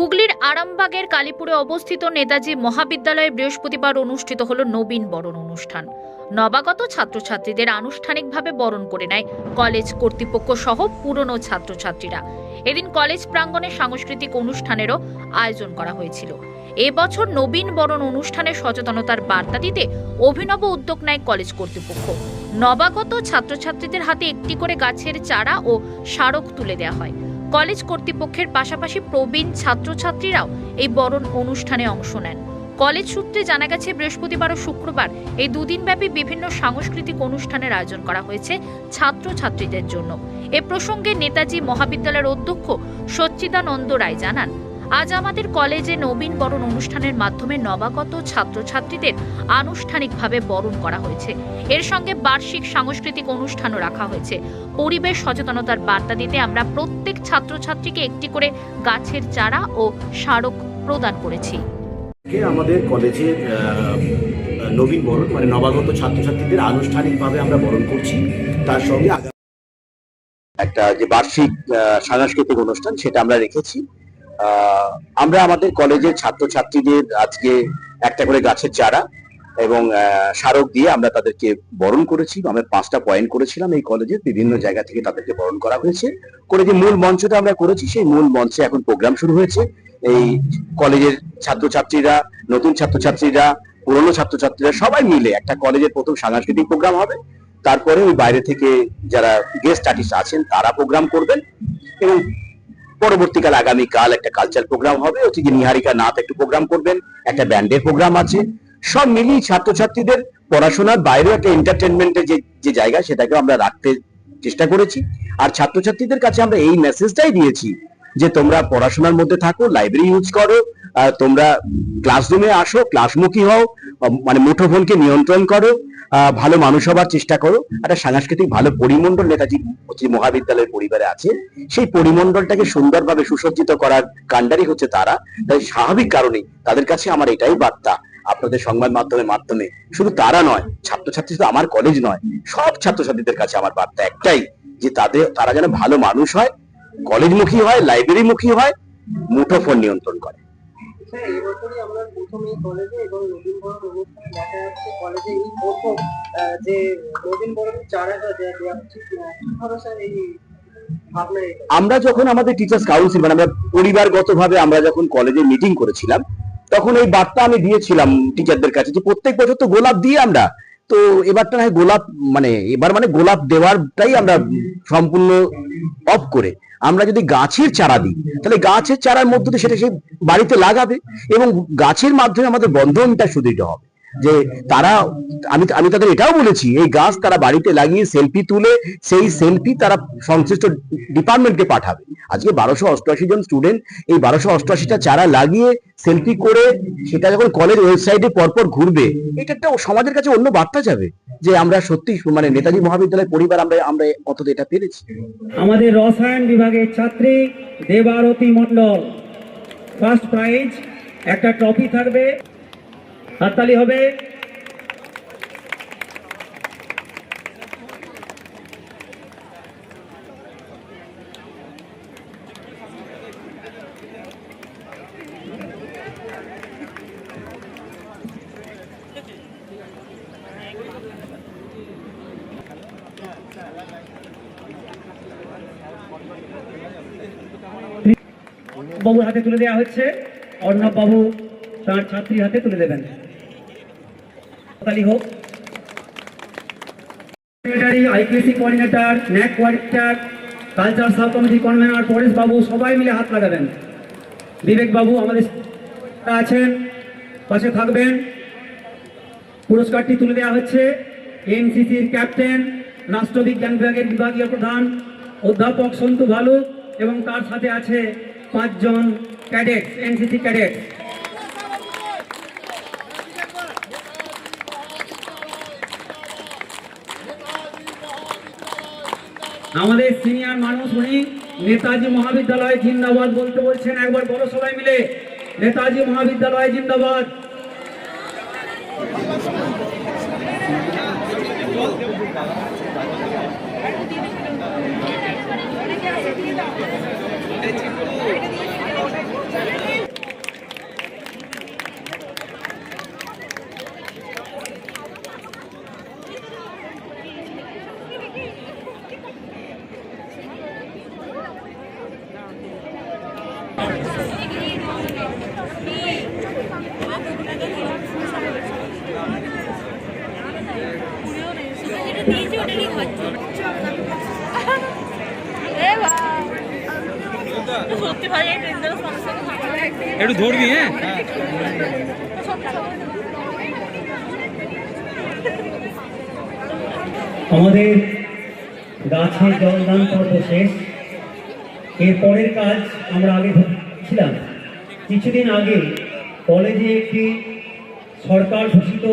হুগলির আরামবাগের কালীপুরে অবস্থিত নেতাজি মহাবিদ্যালয়ে বৃহস্পতিবার অনুষ্ঠিত হল নবীন বরণ অনুষ্ঠান। নবাগত ছাত্রছাত্রীদের আনুষ্ঠানিকভাবে বরণ করে নেয় কলেজ কর্তৃপক্ষ সহ পুরনো ছাত্রছাত্রীরা। এদিন কলেজ প্রাঙ্গণে সাংস্কৃতিক অনুষ্ঠানেরও আয়োজন করা হয়েছিল। এবছর নবীন বরণ অনুষ্ঠানে সচেতনতার বার্তা দিতে অভিনব উদ্যোগ নেয় কলেজ কর্তৃপক্ষ। নবাগত ছাত্রছাত্রীদের হাতে একটি করে গাছের চারা ও স্মারক তুলে দেওয়া হয়। কলেজ কর্তৃপক্ষের পাশাপাশি প্রবীণ ছাত্রছাত্রীরাও এই বরণ অনুষ্ঠানে অংশ নেন। কলেজ সূত্রে জানা গেছে, বৃহস্পতিবার ও শুক্রবার এই দুদিনব্যাপী বিভিন্ন সাংস্কৃতিক অনুষ্ঠানের আয়োজন করা হয়েছে ছাত্রছাত্রীদের জন্য। এ প্রসঙ্গে নেতাজি মহাবিদ্যালয়ের অধ্যক্ষ সচ্চিদানন্দ রায় জানান আজ আমাদের কলেজে নবীন বরণ অনুষ্ঠানের মাধ্যমে নবাগত ছাত্রছাত্রীদের আনুষ্ঠানিকভাবে বরণ করা হয়েছে। এর সঙ্গে বার্ষিক সাংস্কৃতিক অনুষ্ঠানও রাখা হয়েছে। পরিবেশ সচেতনতার বার্তা দিতে আমরা প্রত্যেক ছাত্রছাত্রীকে একটি করে গাছের চারা ও স্মারক প্রদান করেছি। আমাদের কলেজে নবীন বরণ মানে নবাগত ছাত্রছাত্রীদের আনুষ্ঠানিকভাবে আমরা বরণ করছি তার সঙ্গে একটা যে বার্ষিক আহ, সাংস্কৃতিক অনুষ্ঠান সেটা আমরা রেখেছি। আমরা আমাদের কলেজের ছাত্রছাত্রীদের আজকে একটা করে গাছের চারা এবং স্মারক দিয়ে আমরা তাদেরকে বরণ করেছি। আমরা পাঁচটা পয়েন্ট করেছিলাম এই কলেজে। বিভিন্ন জায়গা থেকে তাদেরকে বরণ করা হয়েছে। করে যে মূল মঞ্চটা আমরা করেছি, সেই মূল মঞ্চে এখন প্রোগ্রাম শুরু হয়েছে। এই কলেজের ছাত্রছাত্রীরা, নতুন ছাত্রছাত্রীরা, পুরনো ছাত্রছাত্রীরা সবাই মিলে একটা কলেজের প্রথম সাংস্কৃতিক প্রোগ্রাম হবে। তারপরে ওই বাইরে থেকে যারা গেস্ট আর্টিস্ট আছেন, তারা প্রোগ্রাম করবেন। এবং পরবর্তীকালে আগামীকাল একটা কালচার প্রোগ্রাম হবে। অতিথি নিহারিকা নাথ একটু প্রোগ্রাম করবেন, একটা ব্যান্ডের প্রোগ্রাম আছে। সব মিলিয়ে ছাত্রছাত্রীদের পড়াশোনার বাইরেও একটা এন্টারটেনমেন্টের যে যে জায়গা, সেটাকেও আমরা রাখতে চেষ্টা করেছি। আর ছাত্রছাত্রীদের কাছে আমরা এই মেসেজটাই দিয়েছি যে তোমরা পড়াশোনার মধ্যে থাকো লাইব্রেরি ইউজ করো তোমরা ক্লাসরুমে আসো ক্লাসমুখী হও মানে মুঠোফোনকে নিয়ন্ত্রণ করো ভালো মানুষ হবার চেষ্টা করো। একটা সাংস্কৃতিক ভালো পরিমণ্ডল নেতাজি হচ্ছে মহাবিদ্যালয়ের পরিবারে আছে। সেই পরিমণ্ডলটাকে সুন্দরভাবে সুসজ্জিত করার কাণ্ডারি হচ্ছে তারা। তাই স্বাভাবিক কারণেই তাদের কাছে আমার এটাই বার্তা। আপনাদের সংবাদ মাধ্যমের মাধ্যমে শুধু তারা নয়, ছাত্রছাত্রী শুধু আমার কলেজ নয়, সব ছাত্রছাত্রীদের কাছে আমার বার্তা একটাই, যে তাদের, তারা যেন ভালো মানুষ হয় কলেজমুখী হয় লাইব্রেরিমুখী হয়, মুঠোফোন নিয়ন্ত্রণ করে। স্যার এবছরই আমরা এবং আমরা যখন আমাদের টিচার্স কাউন্সিল মানে আমরা পরিবারগতভাবে আমরা যখন কলেজে মিটিং করেছিলাম, তখন এই বার্তা আমি দিয়েছিলাম টিচারদের কাছে যে প্রত্যেক বছর তো গোলাপ দিই আমরা, তো এবারটা না হয় গোলাপ মানে এবার মানে গোলাপ দেওয়ারটাই আমরা সম্পূর্ণ অফ করে। আমরা যদি গাছের চারা দিই, তাহলে গাছের চারার মধ্যে সেটা সে বাড়িতে লাগাবে এবং গাছের মাধ্যমে আমাদের বন্ধনটা সুদৃঢ় হবে। যে তারা, আমি আমি তাদের এটাও বলেছি, এই গাছ তারা বাড়িতে লাগিয়ে সেলফি তুলে সেই সেলফি তারা সংশ্লিষ্ট ডিপার্টমেন্টকে পাঠাবে। আজকে বারোশো অষ্টআশি জন স্টুডেন্ট এই বারোশো অষ্টআশিটা চারা লাগিয়ে সেলফি করে সেটা যখন কলেজ ওয়েবসাইটে পরপর ঘুরবে, এটা একটা সমাজের কাছে অন্য বার্তা যাবে যে আমরা সত্যি মানে নেতাজি মহাবিদ্যালয় পরিবার আমরা আমরা কত এটা পেরেছি। আমাদের রসায়ন বিভাগের ছাত্রী দেবারতী মণ্ডল ফার্স্ট প্রাইজ একটা ট্রফি থাকবে। হাততালি হবে। বাবুর হাতে তুলে দেওয়া হচ্ছে অর্ণব বাবু তার ছাত্রীর হাতে তুলে দেবেন। হাততালি হোক। Secretary IPSC coordinator NAAC coordinator culture sub committee convenor Paresh বাবু সবাই মিলে হাত লাগাবেন। বিবেক বাবু আমাদের আছেন, পাশে থাকবেন। পুরস্কারটি তুলে দেওয়া হচ্ছে এনসিসির ক্যাপ্টেন, রাষ্ট্রবিজ্ঞান বিভাগের বিভাগীয় প্রধান অধ্যাপক সন্তু ভালু এবং তার সাথে আছে পাঁচজন ক্যাডেট এনসিসি ক্যাডেট আমাদের সিনিয়র মানুষ উনি নেতাজি মহাবিদ্যালয় জিন্দাবাদ বলতে বলছেন, একবার বড় সবাই মিলে। নেতাজি মহাবিদ্যালয় জিন্দাবাদ। Thank ভাই একটু ধরবি হ্যাঁ? আমাদের গাছে জলদান পর্ব শেষ। এর পরের কাজ আমরা আগে ছিলাম কিছুদিন আগে কলেজে একটি সরকার ঘোষিত